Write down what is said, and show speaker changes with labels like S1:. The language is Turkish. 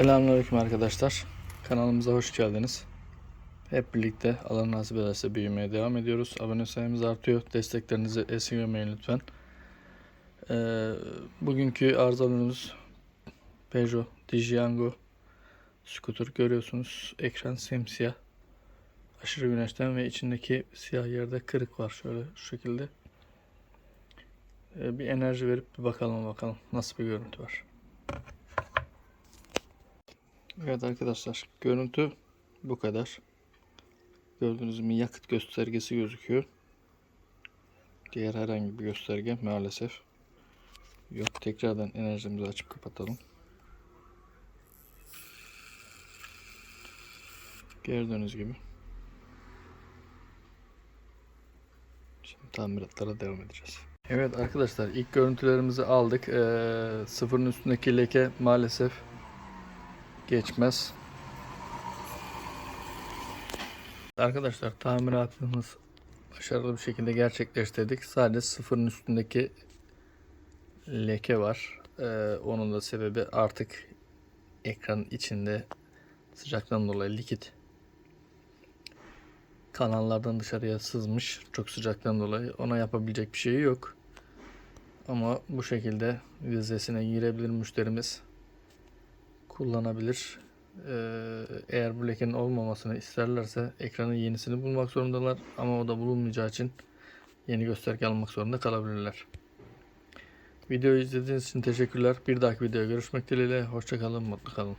S1: Selamünaleyküm arkadaşlar. Kanalımıza hoş geldiniz. Hep birlikte Allah nasip ederse büyümeye devam ediyoruz. Abone sayımız artıyor. Desteklerinizi esirgemeyin lütfen. Ee, bugünkü arızalarımız Peugeot Digiango scooter görüyorsunuz. Ekran simsiyah. Aşırı güneşten ve içindeki siyah yerde kırık var şöyle şu şekilde. Ee, bir enerji verip bir bakalım bakalım nasıl bir görüntü var. Evet arkadaşlar görüntü bu kadar. Gördüğünüz gibi yakıt göstergesi gözüküyor. Diğer herhangi bir gösterge maalesef yok. Tekrardan enerjimizi açıp kapatalım. Gördüğünüz gibi. Şimdi tamiratlara devam edeceğiz. Evet arkadaşlar ilk görüntülerimizi aldık. Ee, sıfırın üstündeki leke maalesef geçmez. Arkadaşlar tamiratımız başarılı bir şekilde gerçekleştirdik. Sadece sıfırın üstündeki leke var. Ee, onun da sebebi artık ekranın içinde sıcaktan dolayı likit kanallardan dışarıya sızmış çok sıcaktan dolayı. Ona yapabilecek bir şey yok. Ama bu şekilde vizesine girebilir müşterimiz kullanabilir. Ee, eğer bu lekenin olmamasını isterlerse ekranın yenisini bulmak zorundalar ama o da bulunmayacağı için yeni gösterge almak zorunda kalabilirler. Videoyu izlediğiniz için teşekkürler. Bir dahaki videoya görüşmek dileğiyle. Hoşçakalın, mutlu kalın.